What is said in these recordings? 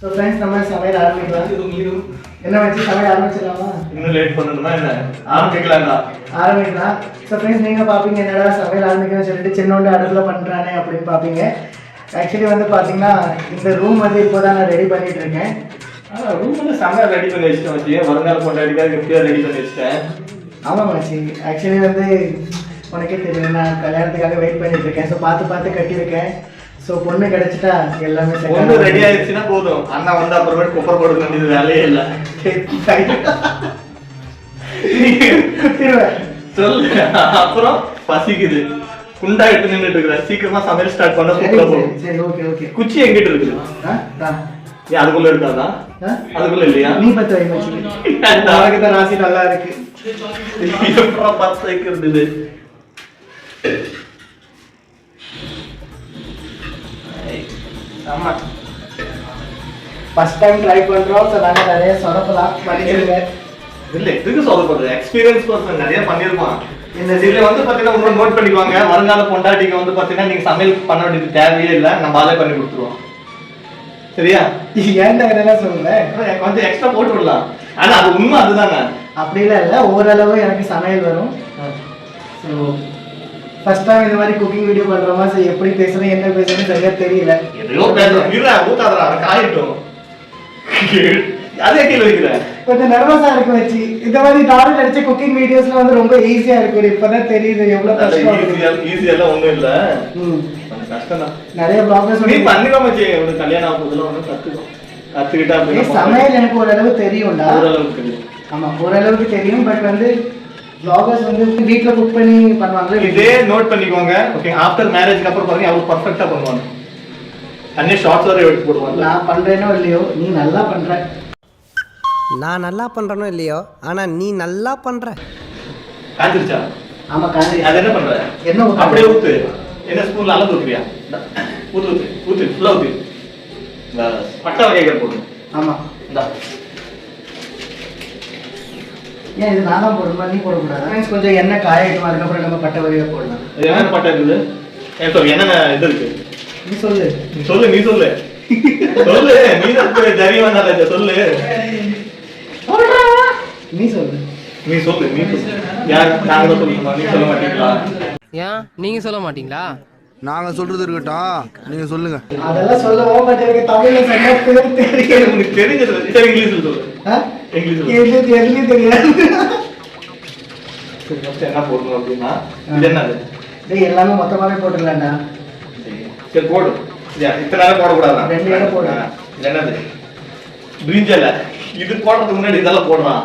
So friends நம்ம சமையல் ஆரம்பிக்கலாம். என்ன வச்சு சமையல் ஆரம்பிச்சிடலாமா? இன்னும் லேட் பண்ணணுமா என்ன? ஆரம்பிக்கலாம்டா ஆரம்பிக்கலாம். ஸோ ஃப்ரெண்ட்ஸ் நீங்கள் பார்ப்பீங்க என்னடா சமையல் ஆரம்பிக்கணும்னு சொல்லிட்டு சின்னோண்டு அடுப்பில் பண்ணுறானே அப்படின்னு பார்ப்பீங்க ஆக்சுவலி வந்து பார்த்தீங்கன்னா இந்த ரூம் வந்து இப்போ தான் நான் ரெடி பண்ணிட்டு இருக்கேன் ரூம் வந்து செம்ம ரெடி பண்ணி வச்சுட்டேன் வச்சு வருங்கால கொண்டாடிக்காக கிஃப்டியாக ரெடி பண்ணி வச்சுட்டேன். ஆமாம் மச்சி. ஆக்சுவலி வந்து உனக்கே தெரியும் நான் கல்யாணத்துக்காக வெயிட் பண்ணிட்டு இருக்கேன் ஸோ பார்த்து பார்த்து கட்டியிருக்கேன். ஸோ பொண்ணு கிடைச்சிட்டா எல்லாமே ஆகும். ரெடி ஆயிடுச்சுன்னா போதும். அண்ணா வந்து அப்புறமேட்டு குப்பர் போட வேண்டியது வேலையே இல்லை. சொல்லு. அப்புறம் பசிக்குது. குண்டா எடுத்து நின்றுட்டு இருக்கிறேன் சீக்கிரமா சமையல் ஸ்டார்ட் பண்ண சரி போகும். ஓகே ஓகே குச்சி எங்கிட்ட இருக்குது ஏன் அதுக்குள்ள இருக்காதா? அதுக்குள்ள இல்லையா? நீ பத்து வை மச்சி நாளைக்கு தான் ராசி நல்லா இருக்கு. பத்து வைக்கிறது இது ஆமா. ஃபர்ஸ்ட் டைம் ட்ரை பண்றோம் ஸோ நாங்கள் நிறைய சொதப்பலாம். பண்ணிடுங்க இல்ல எதுக்கு சொல்லப்படுறது எக்ஸ்பீரியன்ஸ் பர்சன் நிறைய பண்ணிருப்பான் இந்த இதுல வந்து பாத்தீங்கன்னா இன்னும் நோட் பண்ணிக்குவாங்க. வருங்கால பொண்டாட்டிக்கு வந்து பாத்தீங்கன்னா நீங்க சமையல் பண்ண வேண்டியது தேவையே இல்லை. நம்ம அதே பண்ணி கொடுத்துருவோம். சரியா? ஏன்டா இதெல்லாம் சொல்லல கொஞ்சம் எக்ஸ்ட்ரா போட்டு விடலாம். ஆனா அது உண்மை அதுதானே. அப்படிலாம் இல்லை. ஓரளவு எனக்கு சமையல் வரும். ஸோ ஃபர்ஸ்ட் டைம் இந்த மாதிரி குக்கிங் வீடியோ பண்றோமா ஸோ எப்படி பேசுறேன் என்ன பேசுறேன்னு சரியா தெரியல. எதையோ பேசுறோம். இல்ல ஊத்தாதடா அது காயட்டும். அதே கீழே வைக்கிறேன். கொஞ்சம் நர்வஸா இருக்கு வச்சு. இந்த மாதிரி நார்மல் அடிச்ச குக்கிங் வீடியோஸ்ல வந்து ரொம்ப ஈஸியா இருக்கும் இப்பதான் தெரியுது எவ்வளவு கஷ்டம் ஈஸியா ஈஸியெல்லாம் ஒண்ணும் இல்ல. கஷ்டம் தான் நிறைய ப்ராப்ளம்ஸ் நீ பண்ணிக்கோ மச்சி உனக்கு கல்யாணம் ஆகுதுல ஒன்றும் கத்துக்கோ கத்துக்கிட்டா சமையல் எனக்கு ஓரளவு தெரியும்டா. ஓரளவுக்கு தெரியும். ஆமா ஓரளவுக்கு தெரியும் பட் வந்து vloggers வந்து வீட்ல குக் பண்ணி பண்ணுவாங்களே இதே நோட் பண்ணிக்கோங்க ஓகே ஆஃப்டர் மேரேஜ்க்கு அப்புறம் பாருங்க அவ்வளவு பர்ஃபெக்ட்டா பண்ணுவாங்க. அன்னே ஷார்ட்ஸ் வரை எடுத்து போடுவாங்க. நான் பண்றேனோ இல்லையோ நீ நல்லா பண்ற. நான் நல்லா பண்ணுறனோ இல்லையோ ஆனால் நீ நல்லா பண்ணுற காஞ்சிருச்சா? ஆமா காந்தி அது என்ன பண்ற? என்ன? அப்படியே ஊத்து. என்ன ஸ்பூன்ல அளந்து ஊத்துறியா. ஊத்து ஊத்து ஊத்து ஃபுல்லா ஊத்து. பட்டை வகைகள் போடணும் ஆமா. இந்தா. ஏன் இது நான் தான் போடணுமா நீ போடக்கூடாது? கொஞ்சம் எண்ணெய் காயட்டும் அதுக்கப்புறம் நம்ம பட்டை வகையை போடலாம். இது என்னென்ன பட்டை இருக்குது? என்னென்ன இது இருக்கு? நீ சொல்லு. நீ சொல்லு நீ சொல்லு. சொல்லு நீ தான் தைரியமா நல்ல சொல்லு. நீ சொல்லு. நீ சொல்லு நீ சொல்லு. யார் நாங்க சொல்லணுமா நீ சொல்ல மாட்டீங்களா? ஏன்? நீங்க சொல்ல மாட்டீங்களா? நாங்கள் சொல்கிறது இருக்கட்டும். நீங்கள் சொல்லுங்கள் அதெல்லாம் சொல்லுவோம் பட் எனக்கு தமிழ்ல சரி, தெரியும் தெரிஞ்சது சரி இங்கிலீஷ்ல சொல்லு. தெரியாது சரி first என்ன போடணும் அப்படின்னா இது என்னது? டேய் எல்லாமே போட்டுடலாம்டா. சரி போடு. இத்தனை நேரம் போடக்கூடாதா? ரெண்டு இலை போடு. இது என்னது? பிரிஞ்சல. இது போடுறதுக்கு முன்னாடி இதெல்லாம் போடுறான்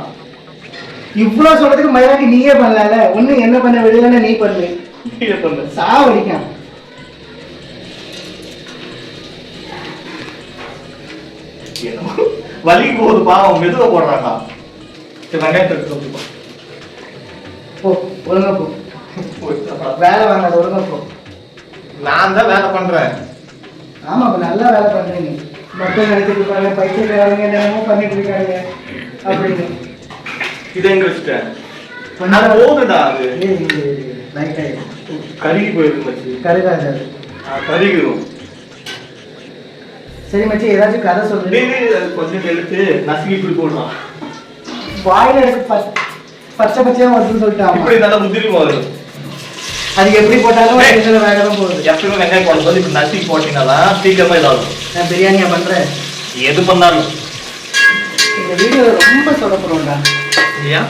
இவ்வளவு சொல்றதுக்கு மயிலாடி நீயே பண்ணல ஒண்ணு என்ன பண்ண விடலன்னா நீ பண்ணு. இதை சொல்லு சாவடிக்கான் வலிக்கு போகுது பாவம் மெதுவா போடுறான்டா சரி வெங்காயத்தை எடுத்து சொல்லுப்பா போ ஒழுங்கா போ வேலை வாங்காத ஒழுங்கா போ நான் தான் வேலை பண்றேன் ஆமா அப்ப நல்லா வேலை பண்றீங்க மக்கள் நினைச்சிட்டு இருப்பாங்க பைத்தியக்காரங்க என்னென்னமோ பண்ணிட்டு இருக்காங்க அப்படின்னு இதை எங்க வச்சுட்டேன் போகுதுடா அது கருகி போயிருக்கு கருகாது கருகிரும் சரி மச்சி ஏதாச்சும் கதை சொல்லு கொஞ்சம் எடுத்து நசுக்கி இப்படி போடுறான் வாயில எனக்கு பச்ச- பச்சை பச்சையா வருதுன்னு சொல்லிட்டாங்க இப்படி நல்லா முதிரி போகுது அது எப்படி போட்டாலும் இதுல வேக தான் போகுது. எப்பவுமே வெங்காயம் போடும்போது இப்படி நசுக்கி போட்டீங்கன்னா சீக்கிரமா இதாகும். நான் பிரியாணியா பண்றேன் எது பண்ணாலும். இந்த வீடியோ ரொம்ப சொதப்புறோம்டா ஏன்?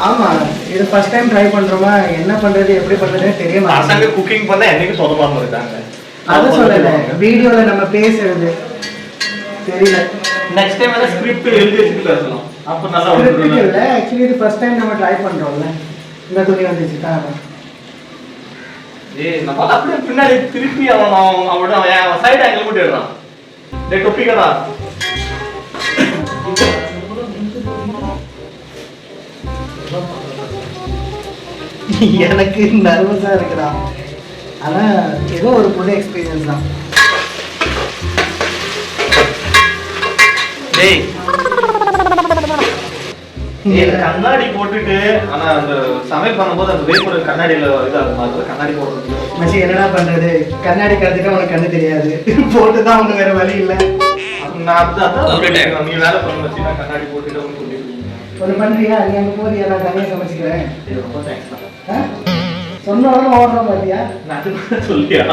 ஆமா இது ஃபர்ஸ்ட் டைம் ட்ரை பண்றோமா? என்ன பண்றது எப்படி பண்றதுன்னு தெரிய பசங்க குக்கிங் பண்ண என்னைக்கு சொதப்பாம இருக்காங்க? அதை சொல்லல. வீடியோல நம்ம பேசுறது. தெரியல. நெக்ஸ்ட் டைம் எல்லாம் ஸ்கிரிப்ட் எழுதி வச்சுட்டு பேசலாம். அப்ப நல்லா வந்துடும். இல்ல. ஆக்சுவலி இது ஃபர்ஸ்ட் டைம் நம்ம ட்ரை பண்றோம்ல. இந்த துணி வந்துச்சு தான் ஏய் நம்ம அப்படியே பின்னாடி திருப்பி அவன் அவன் அவனோட அவன் சைடு ஆங்கிள் கூட்டிடுறான் டேய் டொப்பிக்கடா எனக்கு நர்வஸா இருக்குடா. ஆனா ஏதோ ஒரு புது எக்ஸ்பீரியன்ஸ் தான். டேய். கண்ணாடி போட்டுட்டு ஆனா அந்த சமையல் பண்ணும்போது அந்த வேப்பர் கண்ணாடியில இதாகும் அது கண்ணாடி போடுறது. மச்சி என்னடா பண்றது? கண்ணாடி கலந்துட்டா உனக்கு கண்ணு தெரியாது. போட்டு தான் ஒண்ணு வேற வழி இல்ல. நான் அதான் நீ வேலை பண்ண வச்சு நான் கண்ணாடி போட்டுட்டு வந்து சொல்லிருக்கீங்க ஒன்று பண்ணுறியா நீ அங்கே போறியா? நான் தனியாக சமைச்சிக்கிறேன். ரொம்ப தேங்க்ஸ் ஆ? சொன்ன உடனே ஓடுறோம் பாத்தியா சொல்லியா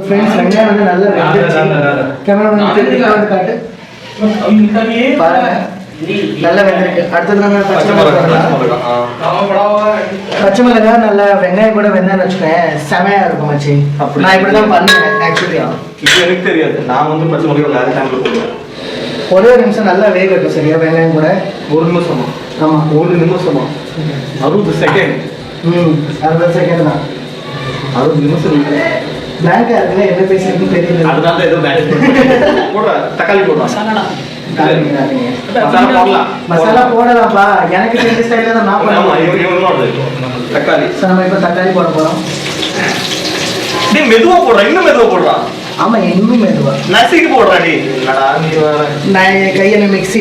ஃப்ரெண்ட்ஸ் வெங்காயம் வந்து நல்லா. கேமரா வந்து காட்டு நல்லா வெந்திருக்கு அடுத்தது நம்ம பச்சை மிளகாய் போடலாம். பச்சை மிளகாய் நல்லா வெங்காயம் கூட வெந்தான்னு வச்சுக்கேன் செமையா இருக்கும் மச்சி. அப்படி. நான் இப்படி தான் பண்ணுவேன் ஆக்சுவலி இது எனக்கு தெரியாது. நான் வந்து பச்சை மிளகாய் வேற டைம்ல போடுவேன். ஒரே ஒரு நிமிஷம் நல்லா வேகட்டும் சரியா வெங்காயம் கூட. ஒரு நிமிஷமா? ஆமா. ஒரு நிமிஷமா? அறுபது செகண்ட் அறுபது செகண்ட் தான் அறுபது நிமிஷம் பிளாங்கா இருக்குல்ல என்ன பேசுறதுன்னு தெரியல. அதனால ஏதோ மேனேஜ் போடுற தக்காளி காரணம். மசாலா போடலாம். மசாலா போடலாம்ப்பா. எனக்கு தெரிஞ்ச ஸ்டைல தான் நான் பண்ணுவேன். தக்காளி. ஸோ நம்ம இப்போ தக்காளி போட போறோம். நீ மெதுவா போடுற. இன்னும் மெதுவா போடுறான் ஆமா இன்னும் மெதுவா. நசுக்கி போடுறா நீ நான் என் கையில மிக்ஸி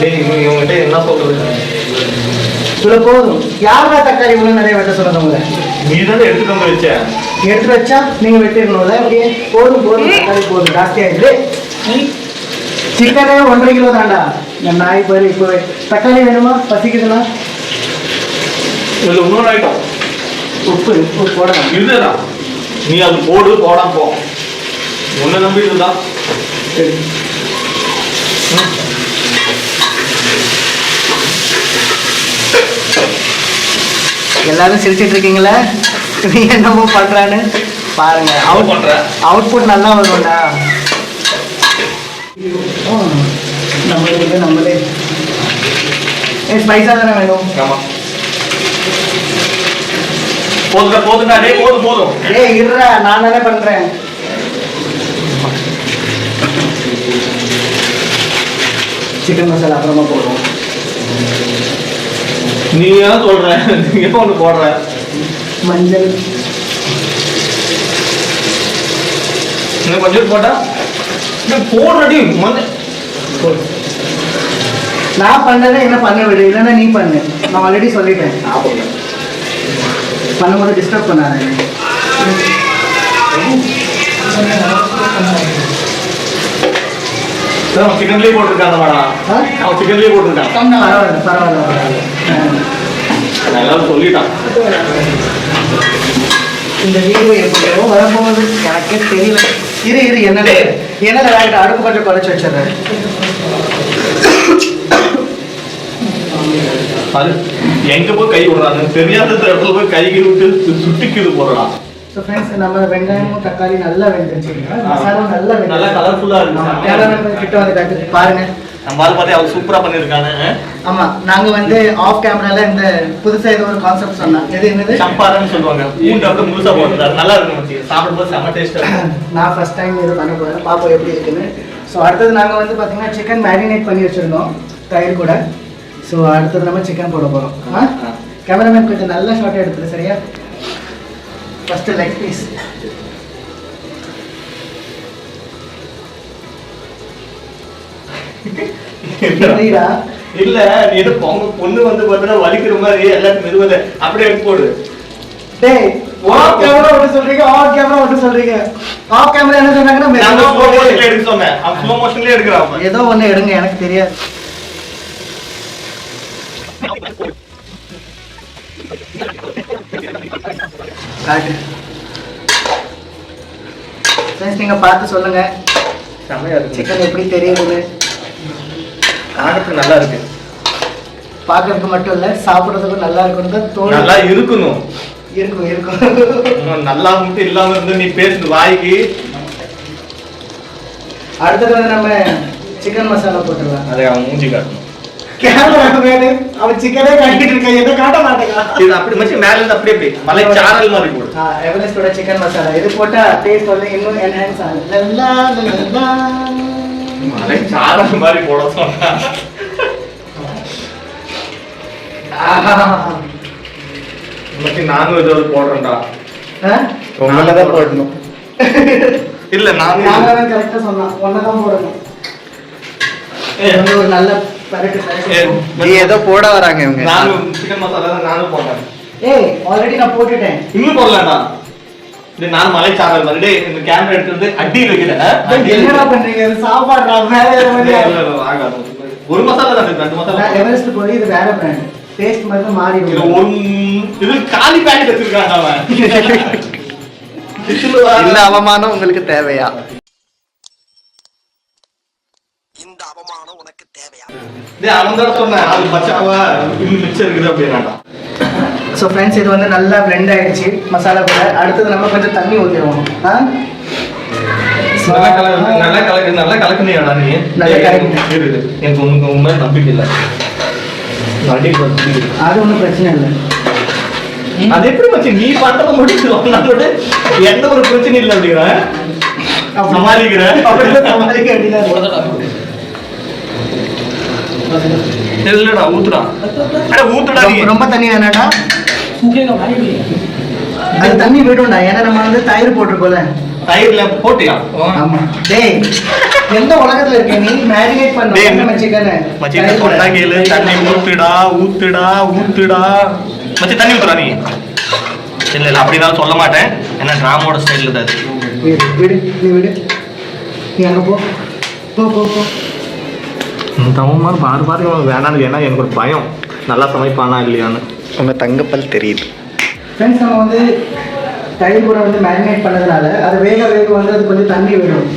டேய் நீ இவன்கிட்ட என்ன சொல்றது? இவ்வளவு போதும் யாரா தக்காளி இவ்வளவு நிறைய வெட்ட சொல்லுங்க உங்களை? நீ தானே எடுத்துட்டு வந்து வச்ச. எடுத்து வச்சா நீங்க வெட்டிடணும்ல அப்படியே போதும் போதும் தக்காளி போதும். ஜாஸ்தி ஆயிடுது. சிக்கனே ஒன்றரை கிலோ தாண்டா என் நாய் போய் இப்போ தக்காளி வேணுமா? பசிக்குதுன்னா? இதுல இன்னொரு ஐட்டம் உப்பு உப்பு போடலாம். இதுதான். நீ அது போடு போடாம போ. உன்னை நம்பி இதுதான். சரி. எல்லாரும் சிரிச்சிட்டு இருக்கீங்களா நீ என்னமோ பண்றான்னு? பாருங்க அவுட் பண்ற. அவுட்புட் நல்லா வரும்டா. ம், நம்மளுக்கு நம்மளே. ஏ ஸ்பைஸாக தானே வேணும்? ஆமா. போதுடா போதுடா டேய் போதும் போதும். ஏய் இருடா நான் தானே பண்றேன். சிக்கன் மசாலா அப்புறமா போடுவோம். நீ ஏன் சொல்ற நீ எப்போ ஒன்று போடுற. மஞ்சள். கொஞ்சம் போட்டா. போடுறடி மஞ்சள். நான் பண்ணதை என்ன பண்ண விடு இல்லைன்னா நீ பண்ணு. நான் ஆல்ரெடி சொல்லிட்டேன். பண்ணும்போது டிஸ்டர்ப் பண்ணாத. அவன் சிக்கன்லேயே போட்டிருக்கான் மேடம்? அவன் சிக்கன்லேயே போட்டிருக்கான். எல்லாரும் சொல்லிட்டான். இந்த வீடியோ எப்படியோ வரப்போகுது எனக்கே தெரியல. இரு இரு என்னல என்னல வேண்டாம் அடுப்பு கொஞ்சம் குறைச்சி வச்சிடுறேன். அது எங்க போய் கை விடுறாங்க தெரியாத இடத்துல போய் கை விட்டு சுட்டிக்குது போடுறான். ஸோ ஃப்ரெண்ட்ஸ் நம்ம வெங்காயமும் தக்காளி நல்லா வெந்துருச்சு மசாலாவும் நல்லா வெந்து நல்லா ஆ இருக்கு. cameraman கிட்ட வந்து காட்டு பாருங்க. நம்ம ஆள் பார்த்தே அவர் சூப்பரா பண்ணிருக்கானு ஆமா நாங்க வந்து ஆஃப் கேமரால இந்த புதுசா ஏதோ ஒரு கான்செப்ட் சொன்னோம் எது என்னது? சம்பாரன்னு சொல்லுவாங்க. பூண்டு அப்படியே முழுசா போட்டுருக்காரு நல்லா இருக்கும் சாப்பிடும்போது செம்ம டேஸ்டா நான் ஃபர்ஸ்ட் டைம் இது பண்ண போகிறேன் பார்ப்போம் எப்படி இருக்குன்னு. ஸோ அடுத்தது நாங்கள் வந்து பார்த்தீங்கன்னா சிக்கன் மேரினேட் பண்ணி வச்சுருந்தோம். தயிர் கூட. ஸோ அடுத்தது நம்ம சிக்கன் போட போகிறோம். கேமராமேன் கொஞ்சம் நல்ல ஷாட் எடுத்துரு சரியா? ஃபஸ்ட்டு லெக் பீஸ் இல்ல நீ ஏதோ பொங்க பொண்ணு வந்து பார்த்தா வலிக்கிற மாதிரி எல்லாத்தையும் மெதுவாக அப்படியே எடுத்து போடு. டேய் ஆஃப் கேமரா ஒன்று சொல்றீங்க ஆஃப் கேமரா ஒன்று சொல்றீங்க. ஆஃப் கேமரா என்ன சொன்னாங்கன்னா நான் ஸ்லோ மோஷன்ல. எடுக்க சொன்னேன். அவன் ஸ்லோ மோஷன்லயே எடுக்கிறான். ஏதோ ஒன்று எடுங்க எனக்கு தெரியாது. காட்டு ஃப்ரெண்ட்ஸ் நீங்க பார்த்து சொல்லுங்க. செம்மையா இருக்கு. சிக்கன் எப்படி தெரியுதுன்னு. பார்க்கறதுக்கு நல்லா இருக்கு. பார்க்கறதுக்கு மட்டும் இல்ல சாப்பிடுறதுக்கும் நல்லா இருக்கணும் தான் தோணும் நல்லா இருக்கணும். இருக்கும் இருக்கும். நல்லா மட்டும் இல்லாம இருந்து நீ பேசுது வாய்க்கு. அடுத்தது வந்து நம்ம சிக்கன் மசாலா போட்டுடலாம். அதை அவன் மூஞ்சி காட்டணும். கேமரா மேனு அவன் சிக்கனே காட்டிட்டு இருக்கான். எதை காட்ட மாட்டேங்கிறான். இது அப்படி மச்சி மேல இருந்து அப்படியே அப்படி மலை சாரல் மாதிரி போடு. ஆ எவரெஸ்டோட சிக்கன் மசாலா இது போட்டா டேஸ்ட் வந்து இன்னும் என்ஹான்ஸ் ஆகும். மலை சாரல் மாதிரி போட சொன்னா. ஆஹா. மச்சி நானும் ஏதாவது போடுறேன்டா. ஆ? உன்னதான் போடணும். இல்ல தான் கரெக்டா சொன்னோம் ஒன்னதான் போடணும். ஒரு நல்ல நீ ஏதோ போட வராங்க இவங்க. நானும் சிக்கன் மசாலா தான் நானும் போட்டேன். ஏய் ஆல்ரெடி நான் போட்டுட்டேன். இன்னும் போடலாம்டா இது நான் மலைச்சாரல் மாதிரி. டேய், இந்த கேமரா எடுத்து வந்து அடியில் வைக்கிறேன் என்னடா பண்றீங்க? இது சாப்பாடுறா வேற வேற இல்ல, மாதிரி இல்ல, இல்ல. ஒரு மசாலா தான் ரெண்டு மசாலா எவரெஸ்ட் போய் இது வேற பிராண்ட் டேஸ்ட் மட்டும் மாறி இது. ஒரு இது காலி பேக்கெட் வச்சிருக்காங்க அவன். இந்த அவமானம் உங்களுக்கு தேவையா? அவன் தானே சொன்னான், அது பச்சாவா, இன்னும் மிச்சம் இருக்குது அப்படின்னாட்டான். ஸோ ஃப்ரெண்ட்ஸ் இது வந்து நல்லா blend ஆயிடுச்சு. மசாலா கூட. அடுத்தது நம்ம கொஞ்சம் தண்ணி ஊற்றிடுவோம் ஆ? நல்லா கலக்கு, நல்லா கலக்கு, நல்லா கலக்குனியாடா நீ? நல்லா. எனக்கு உனக்கு உன் மேல நம்பிக்கை இல்ல. அது ஒன்றும் பிரச்சனை இல்லை. அது எப்படி மச்சி நீ பண்றத முடிச்சு உன்னோட எந்த ஒரு பிரச்சனை இல்லை அப்படிங்கிற. சமாளிக்கிற சமாளிக்க வேண்டியதா இல்லடா ஊத்துடா. அட ஊத்துடா ரொம்ப- தண்ணி வேணாடா. அது தண்ணி விடும்டா ஏன்னா நம்ம வந்து தயிர் போட்டிருக்கோம்ல. தயிர்ல போட்டியா? ஆமா. டேய் எந்த உலகத்துல இருக்க நீ? மேரினேட் பண்ண சிக்கன் மச்சி இந்த சொன்னா கேளு தண்ணி ஊத்துடா ஊத்துடா ஊத்துடா. மச்சி தண்ணி ஊத்துடா நீ. இல்ல இல்ல சொல்ல மாட்டேன். ஏன்னா டிராமோட ஸ்டைல்ல தான் அது விடு விடு நீ விடு. நீ அங்க போ. போ போ போ. தவமா பாரு பாரு இவன் வேணான்னு ஏன்னா எனக்கு ஒரு பயம். நல்லா சமைப்பானா இல்லையான்னு. உங்க தங்கப்பல் தெரியுது. ஃப்ரெண்ட்ஸ் நம்ம வந்து தயிர் கூட வந்து மேரினேட் பண்ணதுனால அது வேக வேக வந்து அது கொஞ்சம் தண்ணி விடும்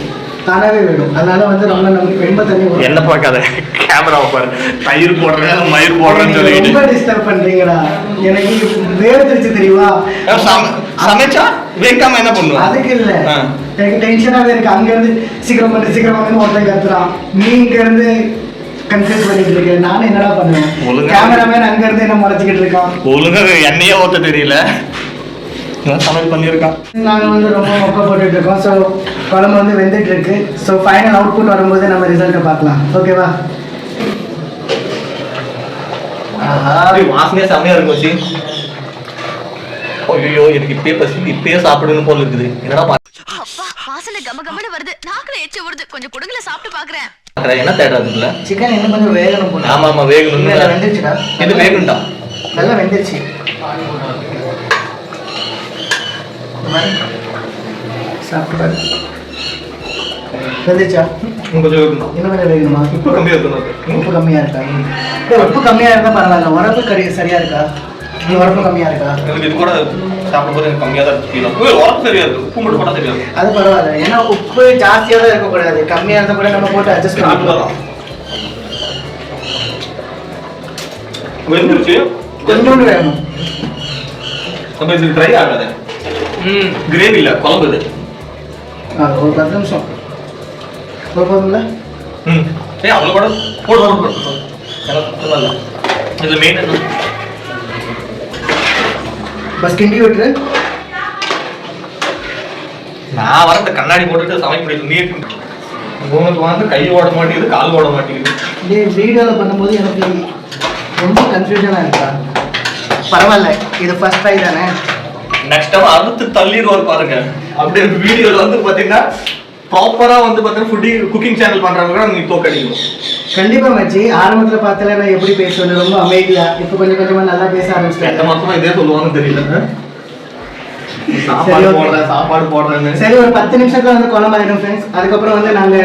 தானாவே விடும். அதனால வந்து ரொம்ப நமக்கு ரொம்ப தண்ணி என்ன பார்க்காத? கேமரா பாரு. தயிர் போடுறேன் மயிர் போடுறேன்னு சொல்லிட்டு. ரொம்ப டிஸ்டர்ப் பண்றீங்கடா எனக்கு வேர்த்துருச்சு தெரியுமா? சம- சமைச்சா? வேக்காம என்ன பண்ணுவேன் அதுக்கு இல்ல. எனக்கு டென்ஷனாவே இருக்கு. அங்க இருந்து சீக்கிரம் பண்ணு சீக்கிரம் பண்ணு ஒருத்தன் கத்துறான் நீ இங்க இருந்து கன்ஃபியூஸ் பண்ணிட்டு இருக்க நானும் என்னடா பண்ணுவேன்? ஒழுங்கா- கேமராமேன் அங்க இருந்து என்ன முறைச்சிக்கிட்டு இருக்கான்? ஒழுங்கா எண்ணெயே ஊத்த தெரியல. சமையல் பண்ணியிருக்கான். நாங்க வந்து ரொம்ப மொக்க போட்டுட்டு இருக்கோம். ஸோ குழம்பு வந்து வெந்துட்டு இருக்கு ஸோ ஃபைனல் அவுட்புட் வரும்போது நம்ம ரிசல்ட்டை பார்க்கலாம். ஓகேவா வாசனையா செம்மையா இருக்கும் ஐயோ எனக்கு இப்பயே பசி இப்பயே சாப்பிடணும் போல இருக்குது. என்னடா வாசனை கம கமன்னு வருது. நாக்குல எச்சு வருது கொஞ்சம் கொடுங்கல சாப்பிட்டு பாக்குறேன். என்ன தேடுறது இல்ல சிக்கன் இன்னும் கொஞ்சம் வேகணும் போல. ஆமா ஆமா வேகணும். நல்லா வெந்துருச்சுடா. இது வேகணும்டா. நல்லா வெந்துருச்சு. சாப்பிட்டு இன்னும் கொஞ்சம் வேகணும். இன்னும் கொஞ்சம் வேகணுமா? உப்பு கம்மியா இருக்கணும். உப்பு கம்மியா இருக்கா? டேய், உப்பு கம்மியா இருந்தா பரவாயில்ல. உரப்பு கறி சரியா இருக்கா? நீ உரப்பு கம்மியா இருக்கா? எனக்கு இது கூட சாப்பிடும்போது எனக்கு கம்மியா தான் ஃபீல் ஆகும். உரப்பு சரியா இருக்கு உப்பு மட்டும் போட்டா சரியா அது பரவாயில்ல. ஏன்னா உப்பு ஜாஸ்தியா தான் இருக்கக்கூடாது கம்மியா இருந்தா கூட நம்ம போட்டு அட்ஜஸ்ட் பண்ணிக்கலாம். வெந்துருச்சு கொஞ்சோண்டு வேகணும் நம்ம இது ட்ரை ஆகாது. கிரேவி இல்ல குழம்பு இது. ஒரு பத்து நிமிஷம். ஒரு போதும்ல ம். ஏய் அவ்வளோ கூட போடு போடு போடு போடு. எனக்கு இல்ல இது மெயின் என்ன? பஸ் கிண்டி விட்டுரு. நான் வர இந்த கண்ணாடி போட்டுட்டு சமைக்க முடியாது நீ உனக்கு வந்து கை ஓட மாட்டேங்குது கால் ஓட மாட்டேங்குது. இதே வீடியோவில் பண்ணும்போது எனக்கு ரொம்ப கன்ஃபியூஷனாக இருக்கா? பரவாயில்ல இது ஃபர்ஸ்ட் ட்ரை தானே? நெக்ஸ்ட் டைம் அறுத்து தள்ளிடுவார் பாருங்க. அப்படியே வீடியோல வந்து பாத்தீங்கன்னா ப்ராப்பரா வந்து பாத்தீங்கன்னா ஃபுட்டி குக்கிங் சேனல் பண்றவங்க கூட நீ தோக்கடிக்கணும் கண்டிப்பா மச்சி. ஆரம்பத்துல பார்த்தல நான் எப்படி பேசுவேன் ரொம்ப அமைதியா இப்போ கொஞ்சம் கொஞ்சமா நல்லா பேச எந்த ஆரம்பிச்சிட்டேன் மாசமா இதே சொல்லுவாங்கன்னு தெரியல. சாப்பாடு. போடுறேன் சாப்பாடு போடுறேன்னு. சரி ஒரு பத்து நிமிஷத்துல வந்து குழம்பு ஆயிடும் ஃப்ரெண்ட்ஸ் அதுக்கப்புறம் வந்து நாங்க?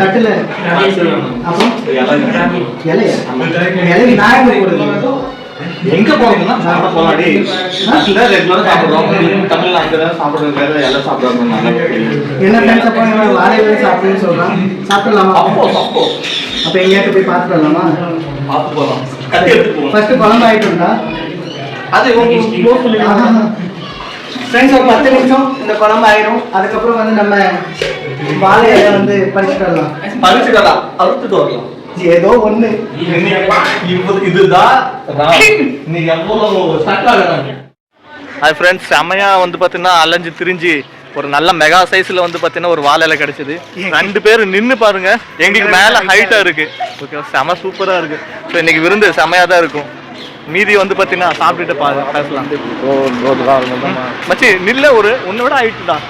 தட்டுல. அப்புறம் இலை. இலையா. இலை எங்க போடுறது எங்க போறீங்கன்னா சாப்பிட போலாம். டேய் நாட்டுல ரெகுலரா சாப்பிடுறோம். அங்கதான் சாப்பிடுறது வேற எல்லாம் சாப்பிடுறாங்க. என்ன அப்போ இவன் வாழை இலை சாப்பிடுன்னு சொல்றான் சாப்பிடலாமா? அப்போ அப்போ அப்ப எங்கேயாட்டு போய் பார்த்துட்டு வரலாமா பார்த்து போலாம். கத்தி எடுத்து போகலாம் ஃபர்ஸ்ட் குழம்பு ஆயிட்டும்டா அது ஃப்ரெண்ட்ஸ் ஒரு பத்து நிமிஷம் இந்த குழம்பு ஆயிடும் அதுக்கப்புறம் வந்து நம்ம வாழை வந்து பறிச்சுட்டு வரலாம். பறிச்சுக்கலாம் அறுத்துட்டு வரலாம். ஏதோ ஒண்ணு. இதுதான் எவ்வளவு ஆகிறாங்க அது ஃப்ரெண்ட்ஸ் செம்மையா வந்து பார்த்தீங்கன்னா அலைஞ்சு திரிஞ்சு ஒரு நல்ல மெகா சைஸ்ல வந்து பார்த்தீங்கன்னா ஒரு வாழை இலை கிடைச்சது. ரெண்டு பேர் நின்று பாருங்க. எங்களுக்கு மேல ஹைட்டா இருக்கு. ஓகே செம சூப்பரா இருக்கு. ஸோ இன்னைக்கு விருந்து செமையா தான் இருக்கும். மீதி வந்து பார்த்தீங்கன்னா சாப்பிட்டுட்டு பாரு பேசலாம். மச்சி நில்ல ஒரு உன்னோட ஹைட்டு தான்.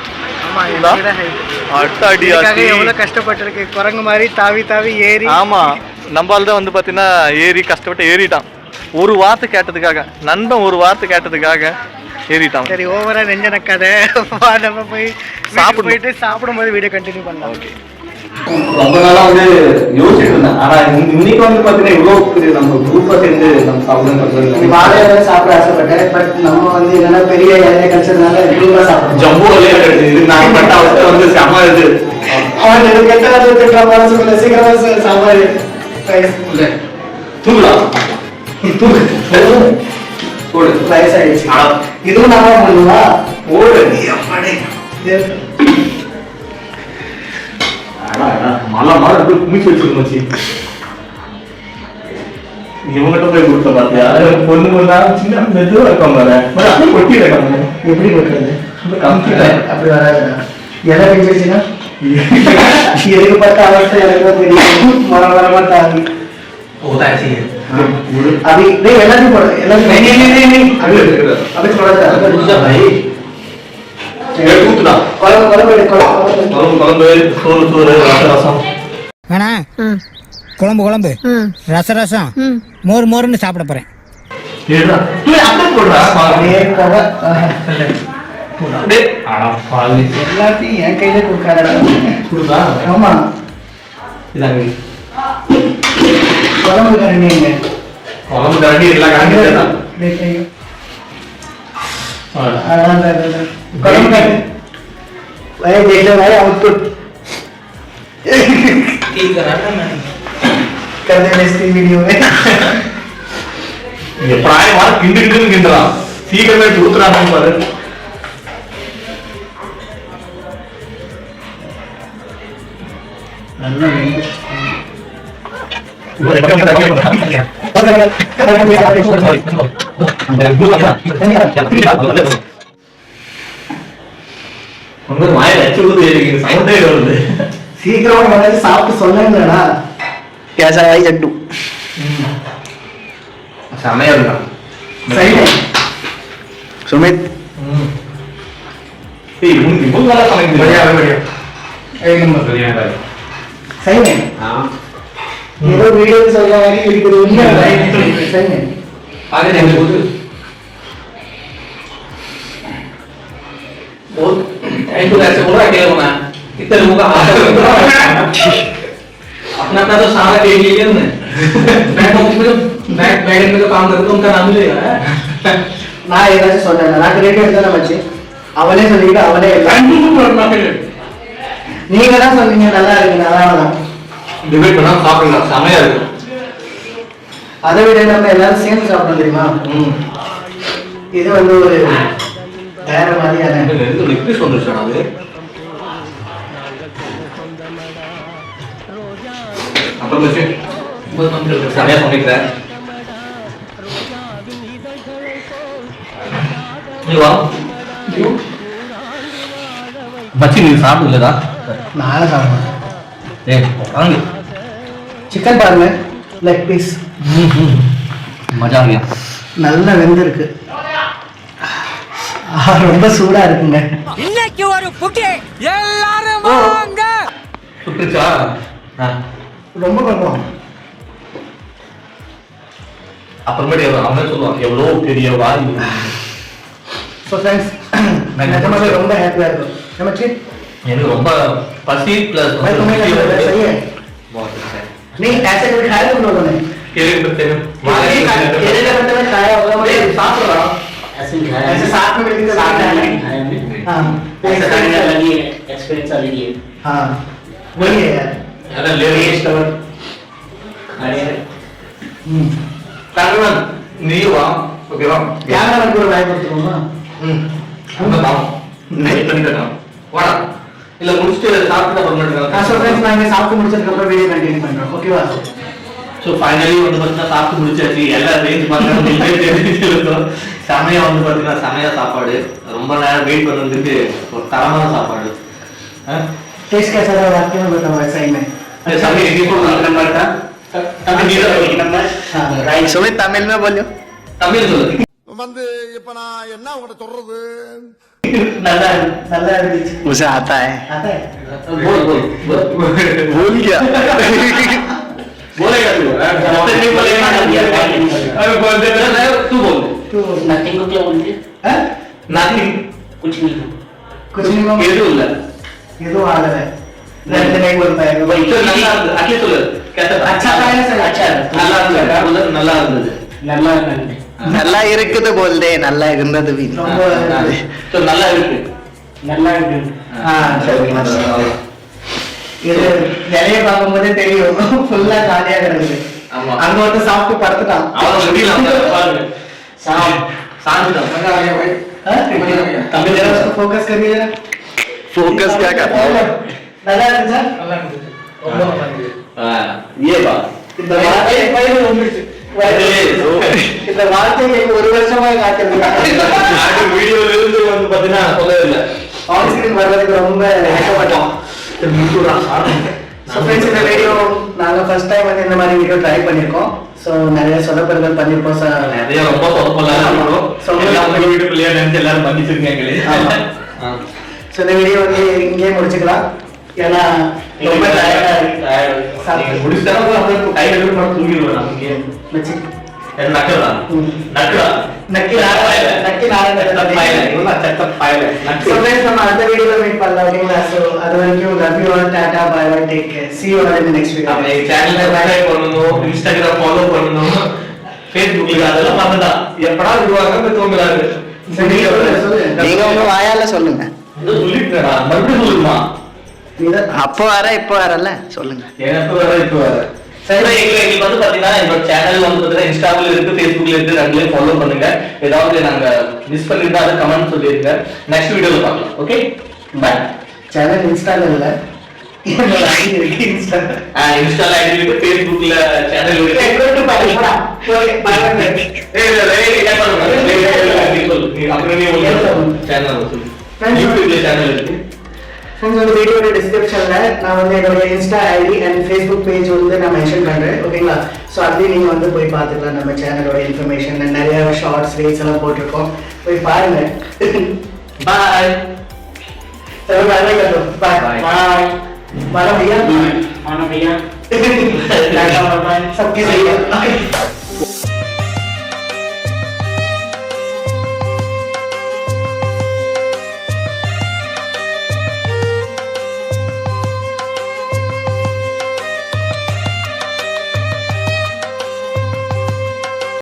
எவ்வளவு கஷ்டப்பட்டிருக்கு? குரங்கு மாதிரி தாவி தாவி ஏறி. ஆமா நம்மால தான் வந்து பாத்தீங்கன்னா ஏறி கஷ்டப்பட்டு ஏறிட்டான். ஒரு வார்த்தை கேட்டதுக்காக நண்பன் ஒரு வார்த்தை கேட்டதுக்காக ஏறிட்டான். சரி ஓவரா நெஞ்ச நக்காத நம்ம போய். சாப்பிட்டு போயிட்டு சாப்பிடும்போது வீடியோ கண்டினியூ பண்ணலாம். ஓகே ரொம்ப நாளா வந்து யோசிச்சுட்டு இருந்தேன். ஆனா இன்ன- இன்னைக்கு வந்து பாத்தீங்கன்னா இவ்வளவு நம்ம குரூப்பா சேர்ந்து நம்ம சாப்பிடுறது வாழையில சாப்பிட ஆசைப்பட்டேன். பட் நம்ம வந்து என்னன்னா பெரிய இலைய கழிச்சதுனால குரூப்பா சாப்பிடணும். ஜம்புவிலே கிடைச்சது நான் பட்ட அவஸ்தை வந்து செம இது. அவன் கெட்ட வார்த்தை திட்டுற மனசு இல்ல. சீக்கிரமா சா- சாப்பாடு தூங்கலாம் தூங்கு வயசாயிடுச்சு. இதுவும் நாம பண்ணுவா ஓடு. மழை மாதிரி அப்படியே குமிச்சு வச்சிருக்க மச்சி. இவங்கிட்ட போய் கொடுத்த பாத்தியா? பொண்ணு பொண்ணா சின்ன மெதுவா பாரு. பாரு, அப்படியே கொட்டி இருக்காங்க எப்படி கொடுக்கறது கம்ப்யூட்டர் அப்படி வராதுடா. எதை கழிச்சிருச்சுன்னா எதுக்கு பார்த்த அவஸ்தை எனக்கு தெரியும். மர மரமா தாங்கி சோறு சோறு ரசம் ரசம். வேணா? குழம்பு குழம்பு. ரச ரசம் மோர் மோர்னு சாப்பிட போறேன். எல்லாத்தையும் என் கையில கொடுக்காதடா. ஆமா. இதாங்க குழம்பு குழம்பு கரண்டி எல்லாம் கரண்டி. குழம்பு கரண்டி வய ஜெயில வய அவுட்புட் कर दे इसकी वीडियो में இங்க பிராயமா கிண்டு கிண்டு கிண்டுறான் சீக்கிரமே கொடுத்துறாங்க பாரு உங்க வாயில அச்சு விடுது சவுண்டே வருது சீக்கிரமா வந்து சாப்பிட்டு சொன்னேன்லடா कैसा भाई चड्डू செமையா இருக்கான் சரி सुमित ஏய் உனக்கு இவ்வளவு நல்லா சமைக்க சரி ஏதோ வீடியோ சொல்ற மாதிரி இருக்குது உண்மை சரி इतने लोगों का हाथ अपना अपना तो सारा ले लिया उन्होंने बैक ऑफिस में तो बैक बैक में तो काम करते तो उनका नाम ही लेगा நான் ஏதாச்சும் சொன்னேன் நான் ரேட் எடுத்தா வச்சு அவனே சொல்லிட்டு அவனே எடுத்தான். நீங்க தான் சொன்னீங்க நல்லா இருக்கு நல்லா தான் டிபேட் பண்ணா சாப்பிடலாம் செமையா இருக்கும் அதை விட நம்ம எல்லாரும் சேர்ந்து சாப்பிட்டோம் தெரியுமா இது வந்து ஒரு வேற மாதிரியான லெக் பீஸ் வந்துருச்சா அது அப்புறம் வச்சு செமையா சமைக்கிறேன் நீ வா. மச்சி நீ சாப்பிடலடா நானும் சாப்பிடுவேன். ஏய் வாங்க. சிக்கன் பாருங்க. லெக் பீஸ் மஜா ஆகியா நல்லா வெந்திருக்கு. ஆ, ரொம்ப சூடா இருக்குங்க. இன்னைக்கு ஒரு புட்டி எல்லாரும் வாங்க. சுட்டுச்சா ஆ. ரொம்ப கொஞ்சம் அப்புறமேட்டு அவனே சொல்லுவான் எவ்வளோ பெரிய வாயு ஸோ ஃப்ரெண்ட்ஸ் நிஜமாவே ரொம்ப ஹாப்பியாக இருக்கும் நமச்சு எனக்கு ரொம்ப பசி பிளஸ் मैं तुम्हें लग रहा है सही है नहीं ऐसे कभी खाया तुम लोगों ने केले का मतलब खाया होगा मुझे साथ हो रहा ऐसे ही खाया ऐसे साथ में मिलकर साथ खाया खाया नहीं, खाया नहीं। हाँ ऐसा खाने का अलग ही है एक्सपीरियंस अलग ही है हाँ वही है यार Ada lyrics kan? Ada. Hmm. Tangan, ni wah, okay wah. Yang ada kurang baik betul mana? Hmm. Kamu tahu? Naik tadi kan? Wah. இல்ல முடிச்சுட்டு சாப்பிட்டு தான் பண்ணுறாங்க சர்ப்ரைஸ் நாங்க சாப்பிட்டு முடிச்சதுக்கு அப்புறம் வெளியே கண்டினியூ பண்றோம் ஓகேவா ஸோ ஃபைனலி வந்து பார்த்தீங்கன்னா சாப்பிட்டு முடிச்சாச்சு எல்லா ரேஞ்ச் பார்த்தீங்கன்னா செமையாக வந்து பார்த்தீங்கன்னா செமையாக சாப்பாடு ரொம்ப நேரம் வெயிட் பண்ணதுக்கு ஒரு தரமான சாப்பாடு டேஸ்ட் கேட்சாதான் வாக்கியம் நம்ம எக்ஸைட்மெண்ட் में बताओ ऐसा ही में இந்த சமையல் எங்கே போகலாம் நம்பர் தான் नंबर हाँ राइट सुमित तमिल में बोलो தமிழ் சொல்லு வந்து இப்ப நான் என்ன உங்கள்கிட்ட சொல்றது நல்லா நல்லா இருந்துச்சு उसे आता है आता है போல் போல் போல் भूल गया बोलेगा तू जब नहीं बोलेगा ना अरे बोल दे ना तू बोल नथिंग को क्या बोलते हाँ? नथिंग कुछ नहीं कुछ नहीं मामा எதுவும் இல்ல எதுவும் ஆகல ரெண்டு नहीं बोल पाएगा वही तो நல்லா இருந்தது அட்லி சொல்லு கேட்ட अच्छा था या सर अच्छा நல்லா இருந்தது बोल நல்லா இருந்தது नल्ला नल्ले நல்லா இருக்குது போல்தே நல்லா இருந்தது வீ ரொம்ப तो நல்லா இருக்கு नल्ला ஆ சரி இது இலைய பார்க்கும்போதே தெரியும் ஃபுல்லா காலியா கிடக்குது ஆமா. அங்க வந்து சாப்பிட்டு படுத்துட்டான் அவன முடியல அவங்க பாருங்க शाम சாந்துட்டான் तभी நல்லா இருக்கு நல்லா இருக்கு ரொம்ப நல்லா இந்த வார்த்தை பயிர் வந்துருச்சு. வார்த்தை நீங்க ஒரு வருஷமா காத்திருக்கீங்க அது இருந்து பாத்தீங்கன்னா சொல்லவே இல்ல. ஆன் ஸ்கிரீன் ரொம்ப கஷ்டப்பட்டோம். முன்கூறான் ஸோ ஃபர்ஸ்ட் டைம் வந்து இந்த மாதிரி வீடியோ ட்ரை பண்ணியிருக்கோம். ஸோ நிறைய சொதப்பல்கள் பண்ணியிருக்கோம் சார் நிறைய ரொம்ப சொதப்பலாம் ஸோ வீட்டு பிள்ளையா நினைச்சு எல்லாரும் பண்ணிச்சிருக்கீங்க எங்களே. ஸோ இந்த வீடியோ வந்து இங்கேயே முடிச்சுக்கலாம். ஏன்னா ரொம்ப டயர்டாக இருக்கு அப்புறம் கை கழுவி மட்டும் தூங்கிடுவேன் நமக்கு நம்ம அடுத்த மீட் பண்ணலாம் ஓகேங்களா ஸோ அது வரைக்கும் love you all Tata bye bye take care see you all in next நம்ம வீடியோ சேனலை சப்ஸ்கிரைப் இன்ஸ்டாகிராம் ஃபாலோ பண்ணணும் ஃபேஸ்புக்ல அதெல்லாம் பண்ணதா எப்படா விடுவாங்க தூங்குறாரு. நீங்க உங்க வாயால சொல்லுங்க. இது சொல்லிட்டேடா மறுபடியும் சொல்லுமா? அப்போ வர இப்போ வரல. சொல்லுங்க. எனக்கு வர இப்போ வர? சரி. எங்களுக்கு வந்து பாத்தீங்கன்னா என்னோட சேனல் வந்து பாத்தீங்கன்னா இன்ஸ்டாவில் இருக்கு ஃபேஸ்புக்ல இருக்கு ரெண்டுலயும் ஃபாலோ பண்ணுங்க. ஏதாவது நாங்க மிஸ் பண்ணிருந்தா அதை கமெண்ட் சொல்லிருங்க. நெக்ஸ்ட் வீடியோல பார்க்கலாம் ஓகே பை சேனல் இன்ஸ்டால இல்ல. என்னோட ஐடி இருக்கு இன்ஸ்டா இன்ஸ்டால ஐடி இருக்கு ஃபேஸ்புக்ல சேனல் இருக்கு. எங்களுக்கு பாருங்க ஓகே பை பை ஏய், இல்ல, இல்ல, ஏய், என்ன பண்ணுங்க? அப்புறம் நீ சேனல் சொல்லு. யூடியூப்ல சேனல் இருக்கு ஃப்ரெண்ட்ஸ் வந்து வீடியோட டிஸ்கிரிப்ஷன்ல நான் வந்து என்னோட insta ID and Facebook page வந்து நான் மென்ஷன் பண்றேன் ஓகேங்களா ஸோ அதுலேயும் நீங்க வந்து போய் பார்த்துக்கலாம் நம்ம சேனலோட இன்ஃபர்மேஷன் நிறைய ஷார்ட்ஸ் ரீல்ஸ் எல்லாம் போட்டிருக்கோம் போய் பாருங்க பாய் चलो बाय बाय कर दो बाय Bye. बाय मानो भैया मानो भैया सबके सही है